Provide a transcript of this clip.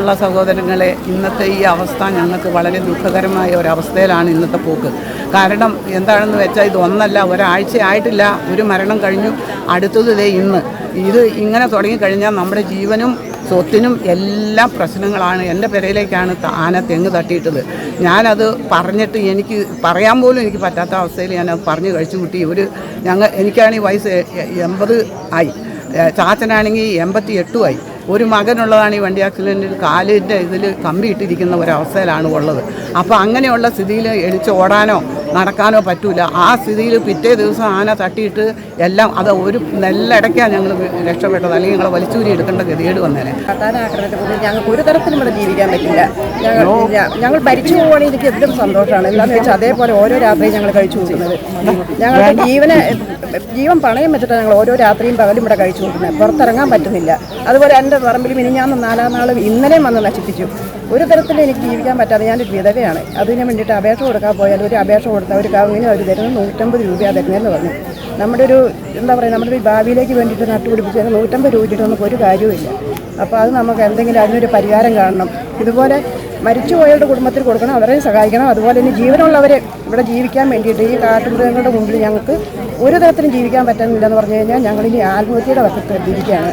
പ്രിയമുള്ള സഹോദരങ്ങളെ ഇന്നത്തെ ഈ അവസ്ഥ ഞങ്ങൾക്ക് വളരെ ദുഃഖകരമായ ഒരവസ്ഥയിലാണ് ഇന്നത്തെ പോക്ക്. കാരണം എന്താണെന്ന് വെച്ചാൽ ഇത് ഒന്നല്ല ഒരാഴ്ച ഒരു മരണം കഴിഞ്ഞു അടുത്തത് ദേ ഇന്ന്. ഇത് ഇങ്ങനെ തുടങ്ങിക്കഴിഞ്ഞാൽ നമ്മുടെ ജീവനും സ്വത്തിനും എല്ലാ പ്രശ്നങ്ങളാണ്. എന്റെ പെരയിലേക്കാണ് ആന തെങ്ങ് തട്ടിയിട്ടത്. ഞാനത് പറഞ്ഞിട്ട് എനിക്ക് പറയാൻ പോലും എനിക്ക് പറ്റാത്ത അവസ്ഥയിൽ ഞാനത് പറഞ്ഞു കഴിച്ചു കൂട്ടി. ഒരു ഞങ്ങൾ എനിക്കാണെങ്കിൽ വയസ്സ് എൺപത് ആയി. ചാച്ചനാണെങ്കിൽ എൺപത്തി എട്ടുമായി ഒരു മകനുള്ളതാണ് ഈ വണ്ടി ആക്സിഡന്റിൽ കാലിന്റെ ഇതിൽ കമ്പിയിട്ടിരിക്കുന്ന ഒരവസ്ഥയിലാണ് ഉള്ളത്. അപ്പോൾ അങ്ങനെയുള്ള സ്ഥിതിയിൽ എളിച്ച് ഓടാനോ നടക്കാനോ പറ്റൂല. ആ സ്ഥിതിയിൽ പിറ്റേ ദിവസം ആന തട്ടിയിട്ട് എല്ലാം അത് ഒരു നെല്ലടയ്ക്കാണ് ഞങ്ങൾ രക്ഷപ്പെട്ടത്. അല്ലെങ്കിൽ ഞങ്ങളെ വലിച്ചൂരി എടുക്കേണ്ട ഗതികേട് വന്നേനെ. കുറിച്ച് ഞങ്ങൾക്ക് ഒരു തരത്തിലും ഇവിടെ ജീവിക്കാൻ പറ്റില്ല. ഞങ്ങൾ ഭരിച്ചു പോവുകയാണെങ്കിൽ എനിക്ക് എന്തും സന്തോഷമാണ്. എന്താണെന്ന് വെച്ചാൽ അതേപോലെ ഓരോ രാത്രിയും ഞങ്ങൾ കഴിച്ചു കൂട്ടുന്നത്. ഞങ്ങളുടെ ജീവനെ ജീവൻ പണയം വെച്ചിട്ട് ഞങ്ങൾ ഓരോ രാത്രിയും പകലും ഇവിടെ കഴിച്ചു കൂട്ടുന്നത്. പുറത്തിറങ്ങാൻ പറ്റുന്നില്ല. അതുപോലെ എന്റെ പറമ്പിൽ മിനിഞ്ഞാന്ന് നാലാം നാളും ഇന്നലെയും വന്ന് നശിപ്പിച്ചു. ഒരു തരത്തിൽ എനിക്ക് ജീവിക്കാൻ പറ്റാതെ ഞാനൊരു വിധവയാണ്. അതിന് വേണ്ടിയിട്ട് അപേക്ഷ കൊടുക്കാൻ പോയാൽ ഒരു അപേക്ഷ കൊടുത്താൽ ഒരു കവിങ്ങിന് അവർ തരുന്നത് നൂറ്റമ്പത് രൂപയാണ് തരുന്നതെന്ന് പറഞ്ഞു. നമ്മുടെ ഒരു എന്താ പറയുക നമ്മുടെ ഒരു ഭാവിയിലേക്ക് വേണ്ടിയിട്ട് നട്ടുപിടിപ്പിച്ചാൽ നൂറ്റമ്പത് രൂപ വെച്ചിട്ടൊന്നും ഒരു കാര്യവുമില്ല. അപ്പോൾ അത് നമുക്ക് എന്തെങ്കിലും അതിനൊരു പരിഹാരം കാണണം. ഇതുപോലെ മരിച്ചുപോയവരുടെ കുടുംബത്തിൽ കൊടുക്കണം അവരെ സഹായിക്കണം. അതുപോലെ തന്നെ ജീവനുള്ളവരെ ഇവിടെ ജീവിക്കാൻ വേണ്ടിയിട്ട് ഈ കാട്ടുമൃഗങ്ങളുടെ മുമ്പിൽ ഞങ്ങൾക്ക് ഒരു തരത്തിലും ജീവിക്കാൻ പറ്റുന്നില്ലെന്ന് പറഞ്ഞു കഴിഞ്ഞാൽ ഞങ്ങളിനി ആത്മഹത്യയുടെ വശത്ത് എത്തിയിരിക്കുകയാണ്